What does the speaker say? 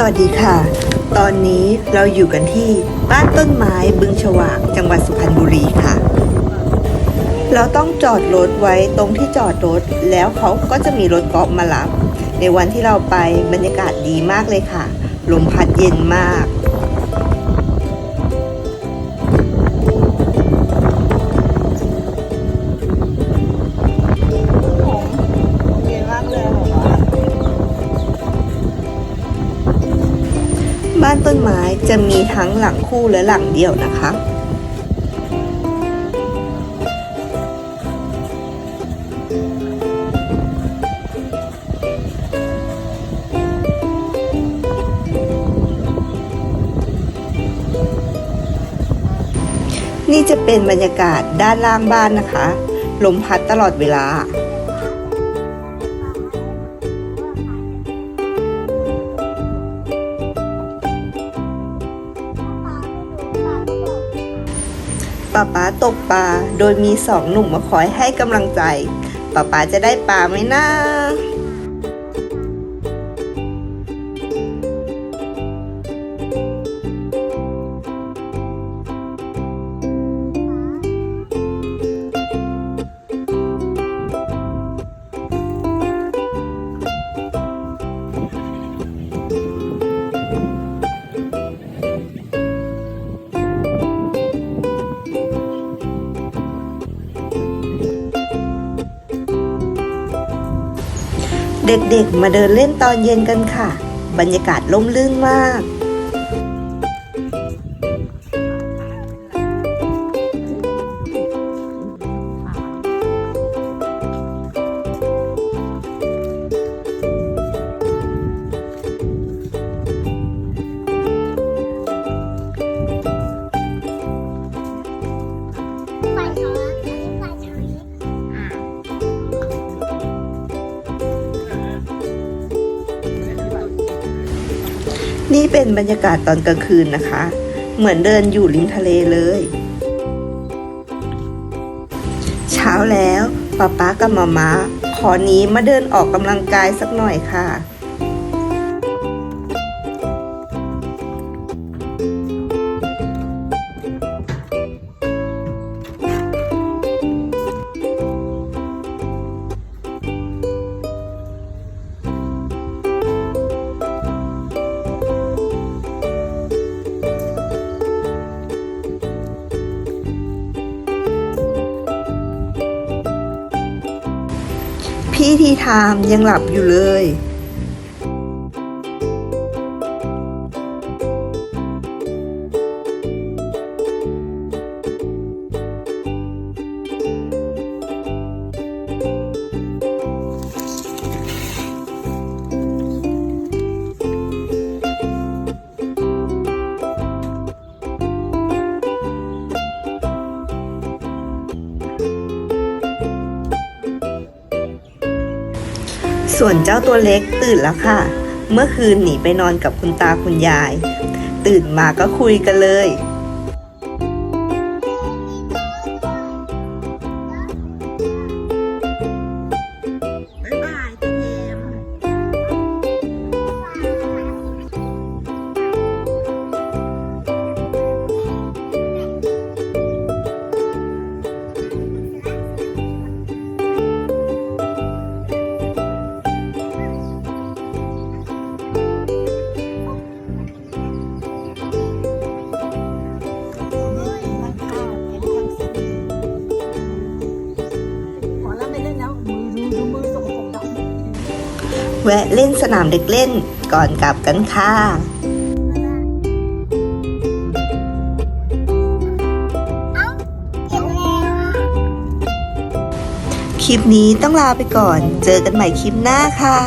สวัสดีค่ะ ตอนนี้เราอยู่กันที่บ้านต้นไม้บึงฉวากจังหวัดสุพรรณบุรีค่ะ เราต้องจอดรถไว้ตรงที่จอดรถ แล้วเขาก็จะมีรถกอล์ฟมารับ ในวันที่เราไปบรรยากาศดีมากเลยค่ะ ลมพัดเย็นมาก ต้นไม้จะมีทั้งหลังคู่และหลังเดี่ยวนะคะ นี่จะเป็นบรรยากาศด้านล่างบ้านนะคะ ลมพัดตลอดเวลา ป๊าป๊าตกปลาโดยมีสองหนุ่มมาคอยให้กำลังใจป๊าป๊าจะได้ปลาไหมนะ เด็กๆ มาเดินเล่นตอนเย็นกันค่ะ บรรยากาศล่มลื่นมาก นี่เป็นบรรยากาศตอนกลางคืนนะคะ เหมือนเดินอยู่ริมทะเลเลย เช้าแล้วป๊าป๊ากับมาม่าขอนี้มาเดินออกกำลังกายสักหน่อยค่ะ ที่ทีไทามยังหลับอยู่เลย ส่วนเจ้าตัวเล็กตื่นแล้วค่ะ เมื่อคืนหนีไปนอนกับคุณตาคุณยาย ตื่นมาก็คุยกันเลยบ๊า แวะเล่นสนามเด็กเล่นก่อนกลับกันค่ะเก็บแล้วอะคลิปนี้ต้องลาไปก่อน เจอกันใหม่คลิปหน้าค่ะ